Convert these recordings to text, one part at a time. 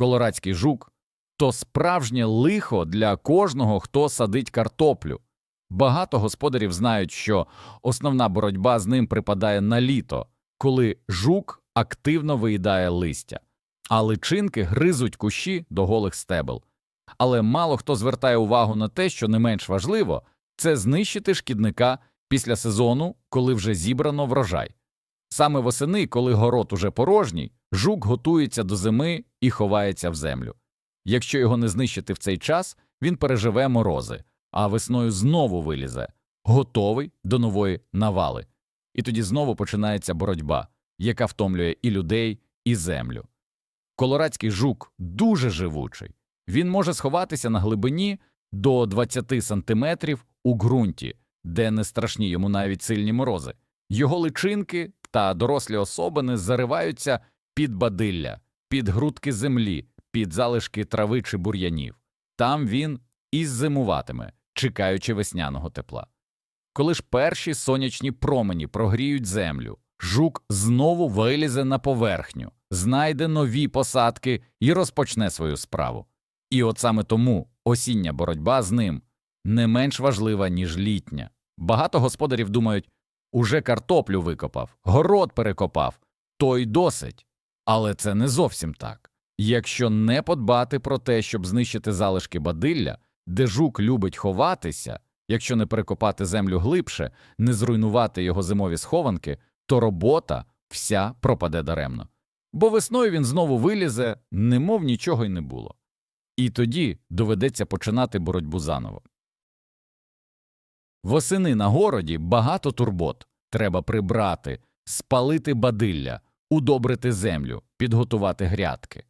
колорадський жук то справжнє лихо для кожного, хто садить картоплю. Багато господарів знають, що основна боротьба з ним припадає на літо, коли жук активно виїдає листя, а личинки гризуть кущі до голих стебел. Але мало хто звертає увагу на те, що не менш важливо це знищити шкідника після сезону, коли вже зібрано врожай. Саме восени, коли город уже порожній, жук готується до зими і ховається в землю. Якщо його не знищити в цей час, він переживе морози, а весною знову вилізе, готовий до нової навали. І тоді знову починається боротьба, яка втомлює і людей, і землю. Колорадський жук дуже живучий. Він може сховатися на глибині до 20 сантиметрів у ґрунті, де не страшні йому навіть сильні морози. Його личинки та дорослі особини зариваються під бадилля, під грудки землі, під залишки трави чи бур'янів. Там він і зимуватиме, чекаючи весняного тепла. Коли ж перші сонячні промені прогріють землю, жук знову вилізе на поверхню, знайде нові посадки і розпочне свою справу. І от саме тому осіння боротьба з ним не менш важлива, ніж літня. Багато господарів думають уже картоплю викопав, город перекопав, то й досить. Але це не зовсім так. Якщо не подбати про те, щоб знищити залишки бадилля, де жук любить ховатися, якщо не перекопати землю глибше, не зруйнувати його зимові схованки, то робота вся пропаде даремно. Бо весною він знову вилізе, немов нічого й не було. І тоді доведеться починати боротьбу заново. Восени на городі багато турбот. Треба прибрати, спалити бадилля, удобрити землю, підготувати грядки.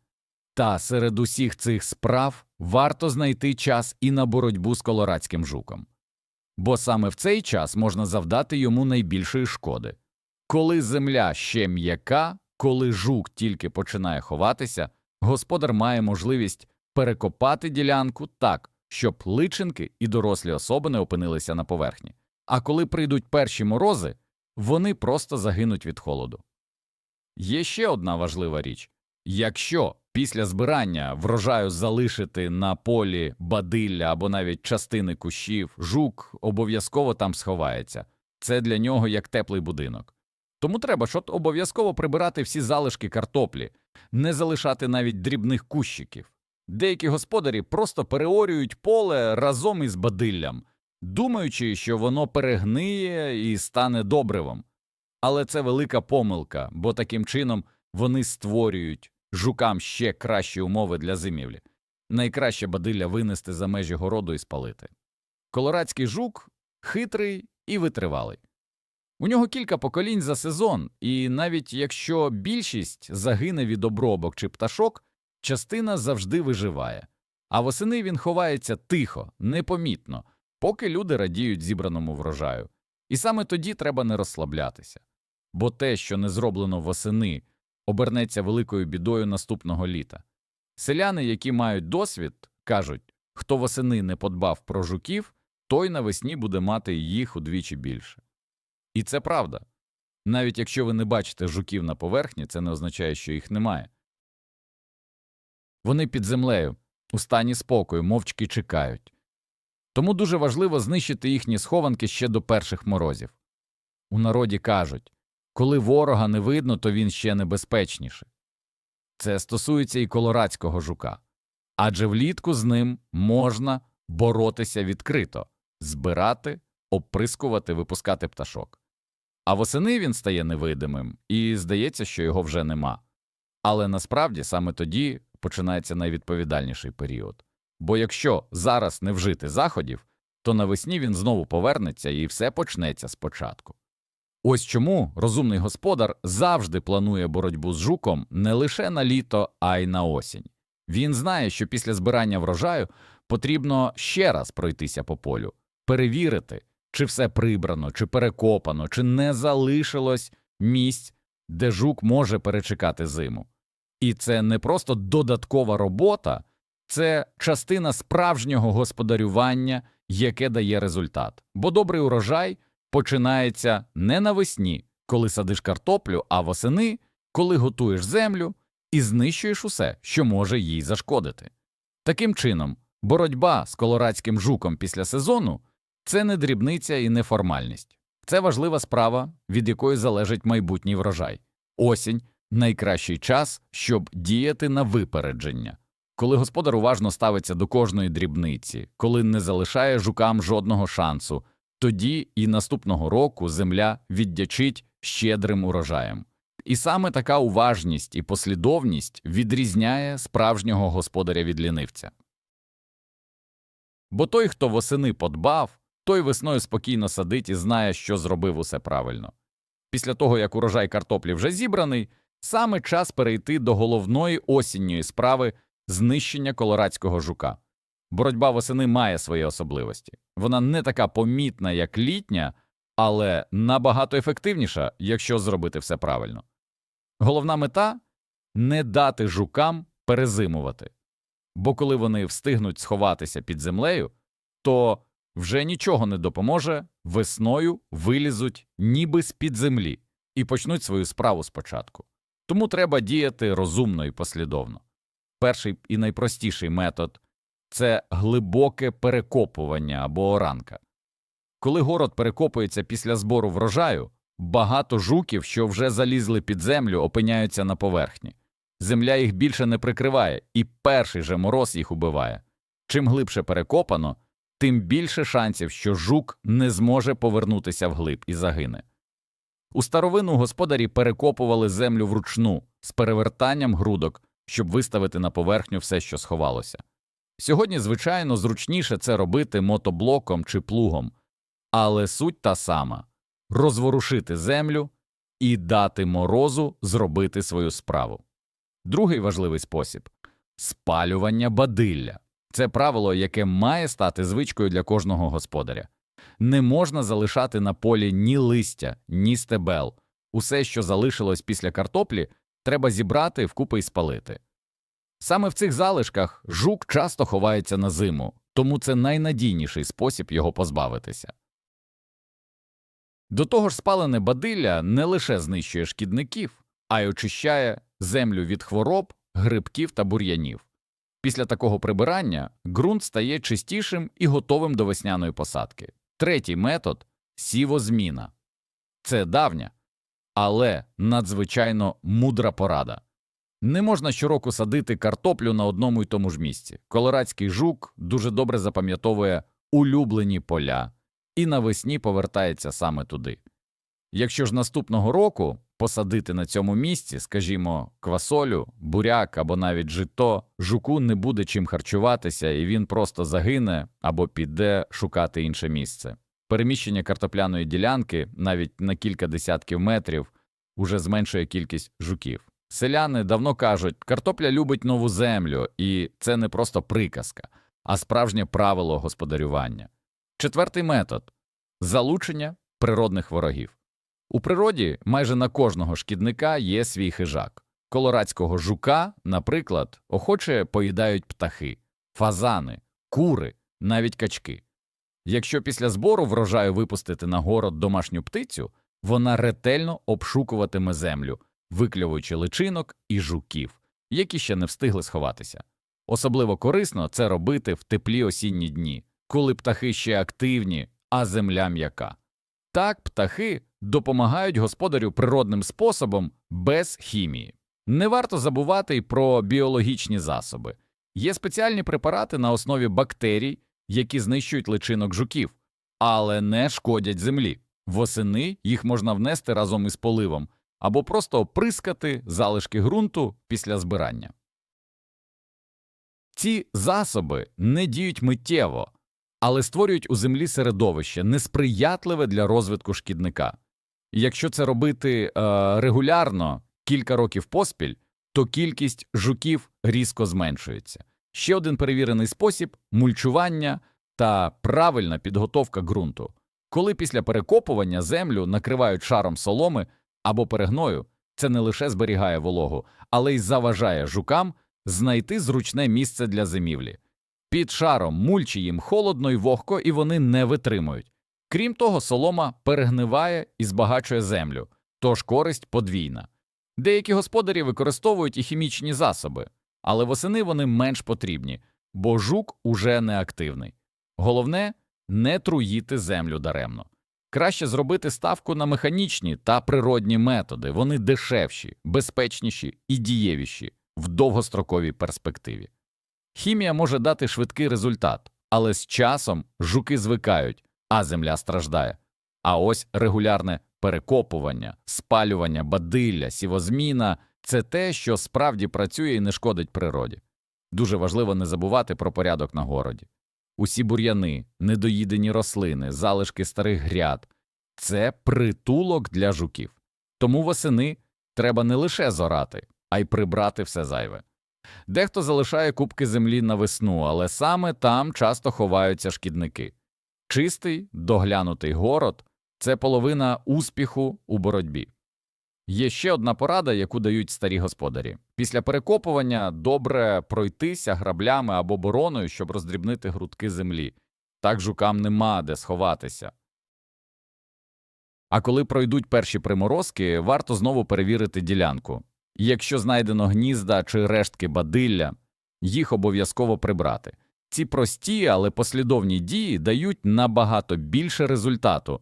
Та серед усіх цих справ варто знайти час і на боротьбу з колорадським жуком. Бо саме в цей час можна завдати йому найбільшої шкоди. Коли земля ще м'яка, коли жук тільки починає ховатися, господар має можливість перекопати ділянку так, щоб личинки і дорослі особини опинилися на поверхні. А коли прийдуть перші морози, вони просто загинуть від холоду. Є ще одна важлива річ якщо після збирання врожаю залишити на полі бадилля або навіть частини кущів, жук обов'язково там сховається це для нього як теплий будинок. Тому треба ж от обов'язково прибирати всі залишки картоплі, не залишати навіть дрібних кущиків. Деякі господарі просто переорюють поле разом із бадиллям, думаючи, що воно перегниє і стане добривом. Але це велика помилка, бо таким чином вони створюють жукам ще кращі умови для зимівлі. Найкраще бадилля винести за межі городу і спалити. Колорадський жук хитрий і витривалий. У нього кілька поколінь за сезон, і навіть якщо більшість загине від обробок чи пташок, частина завжди виживає. А восени він ховається тихо, непомітно, поки люди радіють зібраному врожаю. І саме тоді треба не розслаблятися. Бо те, що не зроблено восени, обернеться великою бідою наступного літа. Селяни, які мають досвід, кажуть хто восени не подбав про жуків, той навесні буде мати їх удвічі більше. І це правда. Навіть якщо ви не бачите жуків на поверхні, це не означає, що їх немає. Вони під землею, у стані спокою, мовчки чекають. Тому дуже важливо знищити їхні схованки ще до перших морозів. У народі кажуть коли ворога не видно, то він ще небезпечніший. Це стосується і колорадського жука. Адже влітку з ним можна боротися відкрито, збирати, оприскувати, випускати пташок. А восени він стає невидимим, і здається, що його вже нема. Але насправді саме тоді починається найвідповідальніший період. Бо якщо зараз не вжити заходів, то навесні він знову повернеться і все почнеться спочатку. Ось чому розумний господар завжди планує боротьбу з жуком не лише на літо, а й на осінь. Він знає, що після збирання врожаю потрібно ще раз пройтися по полю, перевірити, чи все прибрано, чи перекопано, чи не залишилось місць, де жук може перечекати зиму. І це не просто додаткова робота, це частина справжнього господарювання, яке дає результат. Бо добрий урожай починається не навесні, коли садиш картоплю, а восени, коли готуєш землю і знищуєш усе, що може їй зашкодити. Таким чином, боротьба з колорадським жуком після сезону це не дрібниця і не формальність. Це важлива справа, від якої залежить майбутній врожай. Осінь найкращий час, щоб діяти на випередження. Коли господар уважно ставиться до кожної дрібниці, коли не залишає жукам жодного шансу, тоді і наступного року земля віддячить щедрим урожаєм. І саме така уважність і послідовність відрізняє справжнього господаря від лінивця. Бо той, хто восени подбав, той весною спокійно садить і знає, що зробив усе правильно. Після того, як урожай картоплі вже зібраний, саме час перейти до головної осінньої справи знищення колорадського жука. Боротьба восени має свої особливості. Вона не така помітна, як літня, але набагато ефективніша, якщо зробити все правильно. Головна мета не дати жукам перезимувати, бо коли вони встигнуть сховатися під землею, то вже нічого не допоможе, весною вилізуть ніби з під землі і почнуть свою справу спочатку. Тому треба діяти розумно і послідовно. Перший і найпростіший метод це глибоке перекопування або оранка. Коли город перекопується після збору врожаю, багато жуків, що вже залізли під землю, опиняються на поверхні. Земля їх більше не прикриває, і перший же мороз їх убиває. Чим глибше перекопано, тим більше шансів, що жук не зможе повернутися вглиб і загине. У старовину господарі перекопували землю вручну з перевертанням грудок, щоб виставити на поверхню все, що сховалося. Сьогодні, звичайно, зручніше це робити мотоблоком чи плугом, але суть та сама розворушити землю і дати морозу зробити свою справу. Другий важливий спосіб спалювання бадилля. Це правило, яке має стати звичкою для кожного господаря. Не можна залишати на полі ні листя, ні стебел. Усе, що залишилось після картоплі, треба зібрати вкупи і спалити. Саме в цих залишках жук часто ховається на зиму, тому це найнадійніший спосіб його позбавитися. До того ж, спалене бадилля не лише знищує шкідників, а й очищає землю від хвороб, грибків та бур'янів. Після такого прибирання ґрунт стає чистішим і готовим до весняної посадки. Третій метод сівозміна. Це давня, але надзвичайно мудра порада. Не можна щороку садити картоплю на одному й тому ж місці. Колорадський жук дуже добре запам'ятовує улюблені поля і навесні повертається саме туди. Якщо ж наступного року посадити на цьому місці, скажімо, квасолю, буряк або навіть жито, жуку не буде чим харчуватися, і він просто загине або піде шукати інше місце. Переміщення картопляної ділянки навіть на кілька десятків метрів уже зменшує кількість жуків. Селяни давно кажуть, картопля любить нову землю, і це не просто приказка, а справжнє правило господарювання. Четвертий метод залучення природних ворогів. У природі майже на кожного шкідника є свій хижак. Колорадського жука, наприклад, охоче поїдають птахи, фазани, кури, навіть качки. Якщо після збору врожаю випустити на город домашню птицю, вона ретельно обшукуватиме землю, викльовуючи личинок і жуків, які ще не встигли сховатися. Особливо корисно це робити в теплі осінні дні, коли птахи ще активні, а земля м'яка. Так птахи допомагають господарю природним способом без хімії. Не варто забувати й про біологічні засоби. Є спеціальні препарати на основі бактерій, які знищують личинок жуків, але не шкодять землі. Восени їх можна внести разом із поливом або просто оприскати залишки ґрунту після збирання. Ці засоби не діють миттєво, але створюють у землі середовище несприятливе для розвитку шкідника. І якщо це робити е, регулярно кілька років поспіль, то кількість жуків різко зменшується. Ще один перевірений спосіб мульчування та правильна підготовка ґрунту. Коли після перекопування землю накривають шаром соломи або перегною, це не лише зберігає вологу, але й заважає жукам знайти зручне місце для зимівлі. Під шаром мульчі їм холодно й вогко, і вони не витримують. Крім того, солома перегниває і збагачує землю, тож користь подвійна. Деякі господарі використовують і хімічні засоби, але восени вони менш потрібні, бо жук уже не активний. Головне не труїти землю даремно. Краще зробити ставку на механічні та природні методи, вони дешевші, безпечніші і дієвіші в довгостроковій перспективі. Хімія може дати швидкий результат, але з часом жуки звикають, а земля страждає. А ось регулярне перекопування, спалювання, бадилля, сівозміна це те, що справді працює і не шкодить природі. Дуже важливо не забувати про порядок на городі. Усі бур'яни, недоїдені рослини, залишки старих гряд це притулок для жуків. Тому восени треба не лише зорати, а й прибрати все зайве. Дехто залишає кубки землі на весну, але саме там часто ховаються шкідники. Чистий, доглянутий город це половина успіху у боротьбі. Є ще одна порада, яку дають старі господарі. Після перекопування добре пройтися граблями або бороною, щоб роздрібнити грудки землі. Так жукам нема де сховатися. А коли пройдуть перші приморозки, варто знову перевірити ділянку. Якщо знайдено гнізда чи рештки бадилля, їх обов'язково прибрати. Ці прості, але послідовні дії дають набагато більше результату,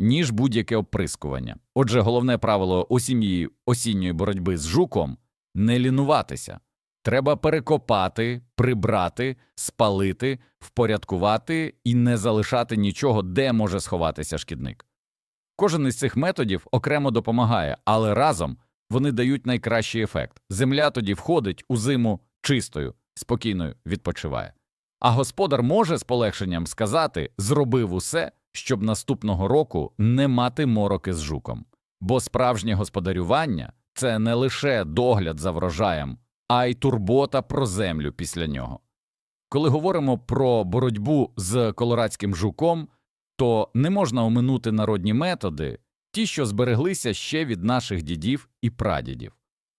ніж будь-яке оприскування. Отже, головне правило осінньої осінньої боротьби з жуком не лінуватися. Треба перекопати, прибрати, спалити, впорядкувати і не залишати нічого, де може сховатися шкідник. Кожен із цих методів окремо допомагає, але разом вони дають найкращий ефект. Земля тоді входить у зиму чистою, спокійною відпочиває. А господар може з полегшенням сказати зробив усе, щоб наступного року не мати мороки з жуком. Бо справжнє господарювання це не лише догляд за врожаєм, а й турбота про землю після нього. Коли говоримо про боротьбу з колорадським жуком, то не можна оминути народні методи, ті, що збереглися ще від наших дідів і прадідів.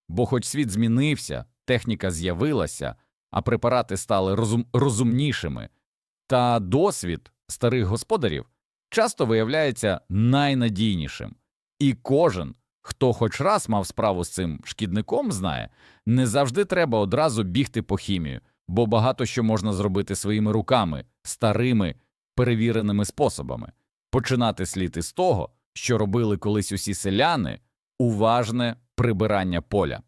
Бо, хоч світ змінився, техніка з'явилася, а препарати стали розум... розумнішими, та досвід старих господарів часто виявляється найнадійнішим, і кожен, хто хоч раз мав справу з цим шкідником, знає, не завжди треба одразу бігти по хімію, бо багато що можна зробити своїми руками, старими, перевіреними способами. Починати слід із того, що робили колись усі селяни уважне прибирання поля.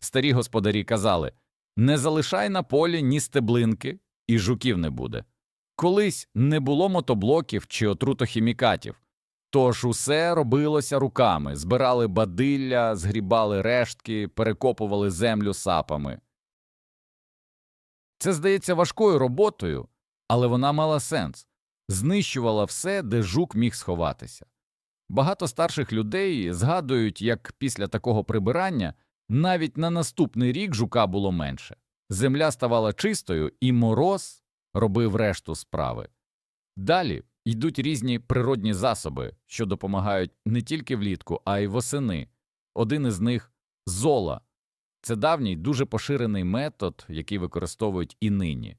Старі господарі казали не залишай на полі ні стеблинки, і жуків не буде. Колись не було мотоблоків чи отрутохімікатів, тож усе робилося руками, збирали бадилля, згрібали рештки, перекопували землю сапами. Це здається важкою роботою, але вона мала сенс знищувала все, де жук міг сховатися. Багато старших людей згадують, як після такого прибирання навіть на наступний рік жука було менше. Земля ставала чистою, і мороз робив решту справи. Далі йдуть різні природні засоби, що допомагають не тільки влітку, а й восени. Один із них зола. Це давній дуже поширений метод, який використовують і нині.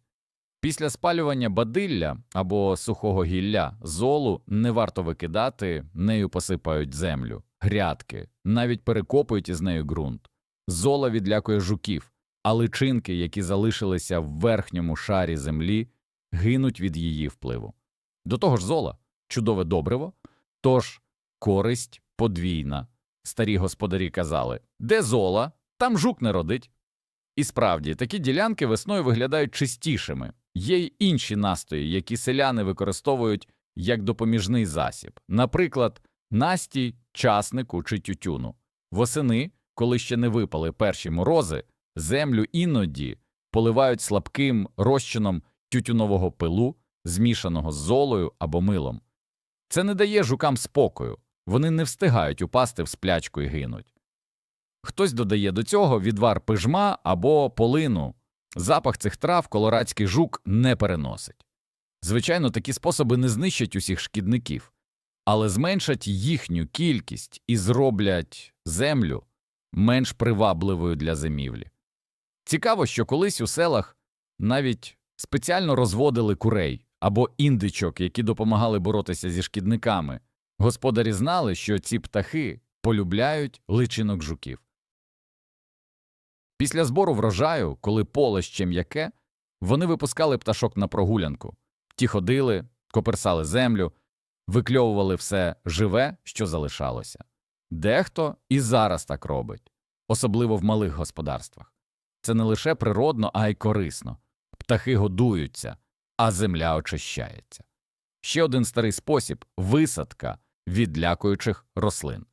Після спалювання бадилля або сухого гілля золу не варто викидати, нею посипають землю, грядки, навіть перекопують із нею ґрунт. Зола відлякує жуків, а личинки, які залишилися в верхньому шарі землі, гинуть від її впливу. До того ж, зола чудове добриво, тож користь подвійна. Старі господарі казали де зола, там жук не родить. І справді, такі ділянки весною виглядають чистішими. Є й інші настої, які селяни використовують як допоміжний засіб, наприклад, настій, часнику чи тютюну. Восени, коли ще не випали перші морози, землю іноді поливають слабким розчином тютюнового пилу, змішаного з золою або милом. Це не дає жукам спокою, вони не встигають упасти в сплячку і гинуть. Хтось додає до цього відвар пижма або полину. Запах цих трав колорадський жук не переносить. Звичайно, такі способи не знищать усіх шкідників, але зменшать їхню кількість і зроблять землю менш привабливою для зимівлі. Цікаво, що колись у селах навіть спеціально розводили курей або індичок, які допомагали боротися зі шкідниками. Господарі знали, що ці птахи полюбляють личинок жуків. Після збору врожаю, коли поле ще м'яке, вони випускали пташок на прогулянку. Ті ходили, коперсали землю, викльовували все живе, що залишалося. Дехто і зараз так робить, особливо в малих господарствах. Це не лише природно, а й корисно. Птахи годуються, а земля очищається. Ще один старий спосіб висадка відлякуючих рослин.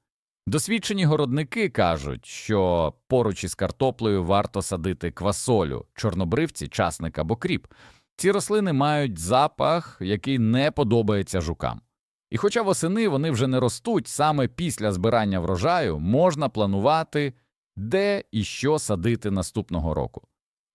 Досвідчені городники кажуть, що поруч із картоплею варто садити квасолю, чорнобривці, часник або кріп. Ці рослини мають запах, який не подобається жукам. І хоча восени вони вже не ростуть, саме після збирання врожаю можна планувати, де і що садити наступного року.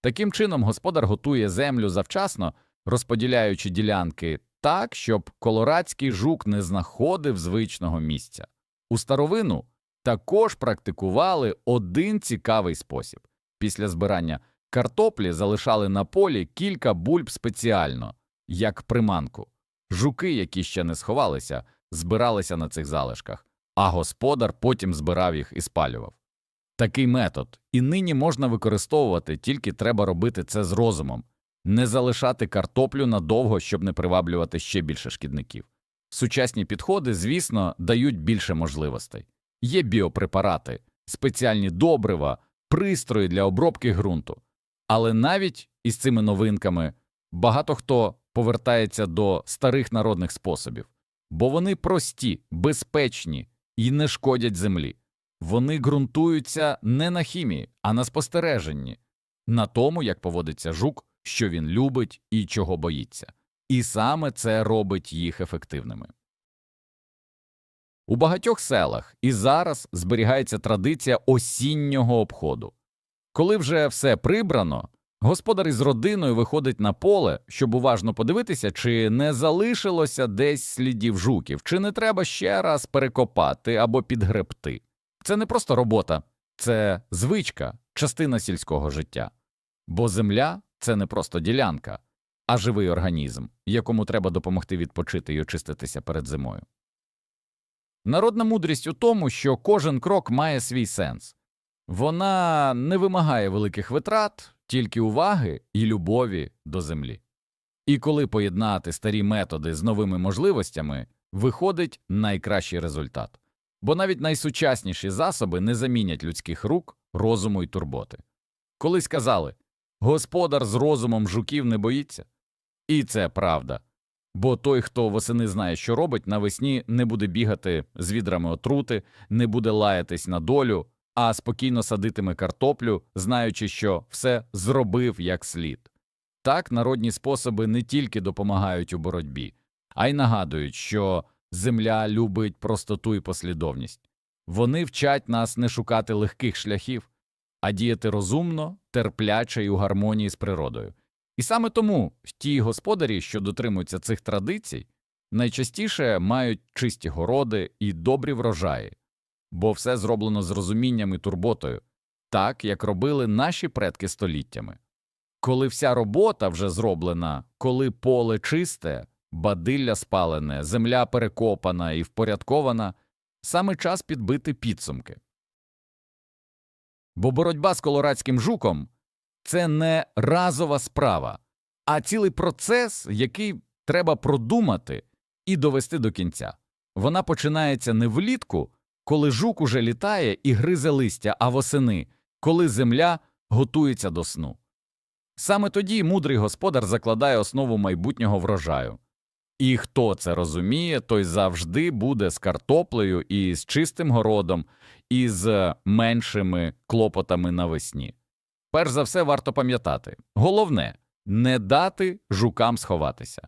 Таким чином, господар готує землю завчасно, розподіляючи ділянки так, щоб колорадський жук не знаходив звичного місця. У старовину також практикували один цікавий спосіб. Після збирання картоплі залишали на полі кілька бульб спеціально, як приманку. Жуки, які ще не сховалися, збиралися на цих залишках, а господар потім збирав їх і спалював. Такий метод і нині можна використовувати, тільки треба робити це з розумом, не залишати картоплю надовго, щоб не приваблювати ще більше шкідників. Сучасні підходи, звісно, дають більше можливостей. Є біопрепарати, спеціальні добрива, пристрої для обробки ґрунту. Але навіть із цими новинками багато хто повертається до старих народних способів, бо вони прості, безпечні і не шкодять землі. Вони ґрунтуються не на хімії, а на спостереженні, на тому, як поводиться жук, що він любить і чого боїться. І саме це робить їх ефективними. У багатьох селах і зараз зберігається традиція осіннього обходу. Коли вже все прибрано, господар із родиною виходить на поле, щоб уважно подивитися, чи не залишилося десь слідів жуків, чи не треба ще раз перекопати або підгребти. Це не просто робота, це звичка, частина сільського життя. Бо земля це не просто ділянка, а живий організм, якому треба допомогти відпочити і очиститися перед зимою. Народна мудрість у тому, що кожен крок має свій сенс. Вона не вимагає великих витрат, тільки уваги і любові до землі. І коли поєднати старі методи з новими можливостями, виходить найкращий результат. Бо навіть найсучасніші засоби не замінять людських рук, розуму і турботи. Колись казали господар з розумом жуків не боїться. І це правда. Бо той, хто восени знає, що робить, навесні не буде бігати з відрами отрути, не буде лаятись на долю, а спокійно садитиме картоплю, знаючи, що все зробив як слід. Так народні способи не тільки допомагають у боротьбі, а й нагадують, що земля любить простоту і послідовність. Вони вчать нас не шукати легких шляхів, а діяти розумно, терпляче і у гармонії з природою. І саме тому ті господарі, що дотримуються цих традицій, найчастіше мають чисті городи і добрі врожаї, бо все зроблено з розумінням і турботою, так як робили наші предки століттями. Коли вся робота вже зроблена, коли поле чисте, бадилля спалене, земля перекопана і впорядкована, саме час підбити підсумки. Бо боротьба з колорадським жуком це не разова справа, а цілий процес, який треба продумати і довести до кінця. Вона починається не влітку, коли жук уже літає і гризе листя, а восени, коли земля готується до сну. Саме тоді мудрий господар закладає основу майбутнього врожаю. І хто це розуміє, той завжди буде з картоплею і з чистим городом, і з меншими клопотами навесні. Перш за все варто пам'ятати головне не дати жукам сховатися.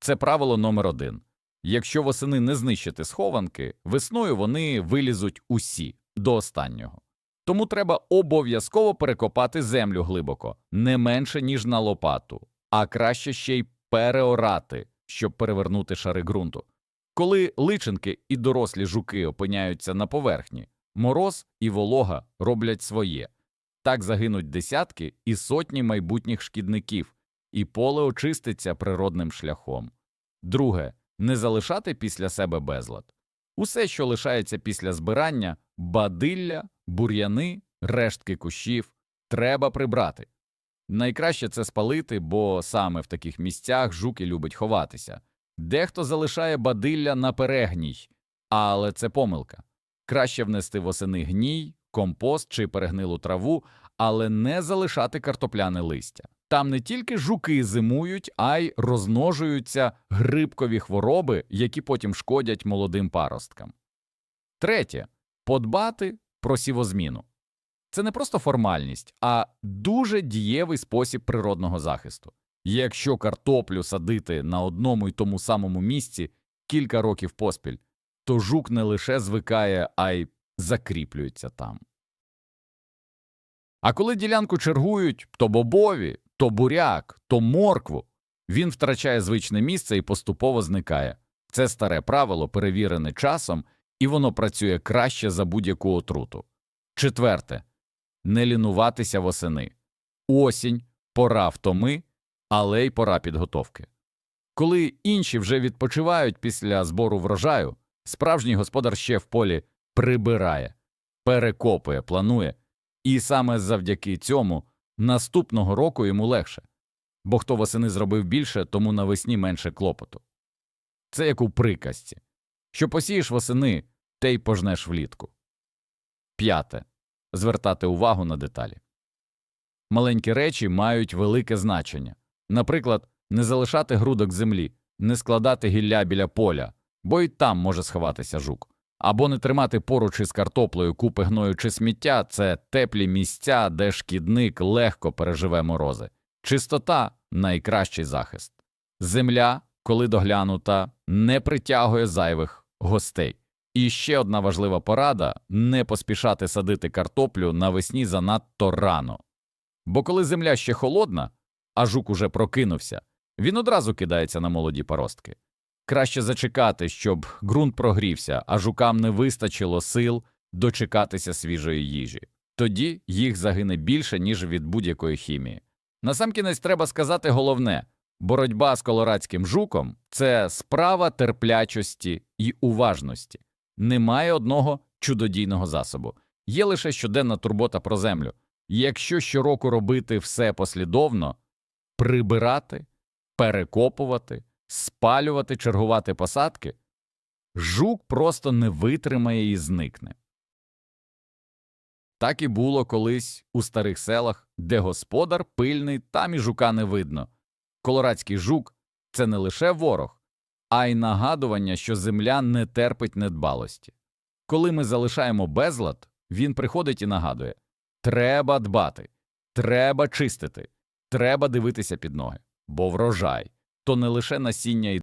Це правило номер один. Якщо восени не знищити схованки, весною вони вилізуть усі до останнього. Тому треба обов'язково перекопати землю глибоко, не менше, ніж на лопату, а краще ще й переорати, щоб перевернути шари ґрунту. Коли личинки і дорослі жуки опиняються на поверхні, мороз і волога роблять своє. Так загинуть десятки і сотні майбутніх шкідників, і поле очиститься природним шляхом. Друге не залишати після себе безлад. Усе, що лишається після збирання бадилля, бур'яни, рештки кущів, треба прибрати. Найкраще це спалити, бо саме в таких місцях жуки любить ховатися. Дехто залишає бадилля на перегній, але це помилка. Краще внести восени гній, компост чи перегнилу траву, але не залишати картопляне листя. Там не тільки жуки зимують, а й розмножуються грибкові хвороби, які потім шкодять молодим паросткам. Третє подбати про сівозміну. Це не просто формальність, а дуже дієвий спосіб природного захисту. Якщо картоплю садити на одному й тому самому місці кілька років поспіль, то жук не лише звикає, а й закріплюється там. А коли ділянку чергують то бобові, то буряк, то моркву, він втрачає звичне місце і поступово зникає. Це старе правило, перевірене часом, і воно працює краще за будь-яку отруту. Четверте не лінуватися восени. Осінь, пора втоми, але й пора підготовки. Коли інші вже відпочивають після збору врожаю, справжній господар ще в полі прибирає, перекопує, планує, і саме завдяки цьому наступного року йому легше, бо хто восени зробив більше, тому навесні менше клопоту. Це як у приказці що посієш восени, те й пожнеш влітку. П'яте звертати увагу на деталі. Маленькі речі мають велике значення. Наприклад, не залишати грудок землі, не складати гілля біля поля, бо й там може сховатися жук, або не тримати поруч із картоплею купи гною чи сміття це теплі місця, де шкідник легко переживе морози. Чистота найкращий захист. Земля, коли доглянута, не притягує зайвих гостей. І ще одна важлива порада не поспішати садити картоплю навесні занадто рано. Бо коли земля ще холодна, а жук уже прокинувся, він одразу кидається на молоді паростки. Краще зачекати, щоб ґрунт прогрівся, а жукам не вистачило сил дочекатися свіжої їжі. Тоді їх загине більше, ніж від будь-якої хімії. Насамкінець треба сказати головне боротьба з колорадським жуком це справа терплячості і уважності. Немає одного чудодійного засобу, є лише щоденна турбота про землю. Якщо щороку робити все послідовно, прибирати, перекопувати, спалювати, чергувати посадки, жук просто не витримає і зникне. Так і було колись у старих селах, де господар пильний, там і жука не видно. Колорадський жук це не лише ворог, а й нагадування, що земля не терпить недбалості. Коли ми залишаємо безлад, він приходить і нагадує треба дбати, треба чистити, треба дивитися під ноги, бо врожай то не лише насіння і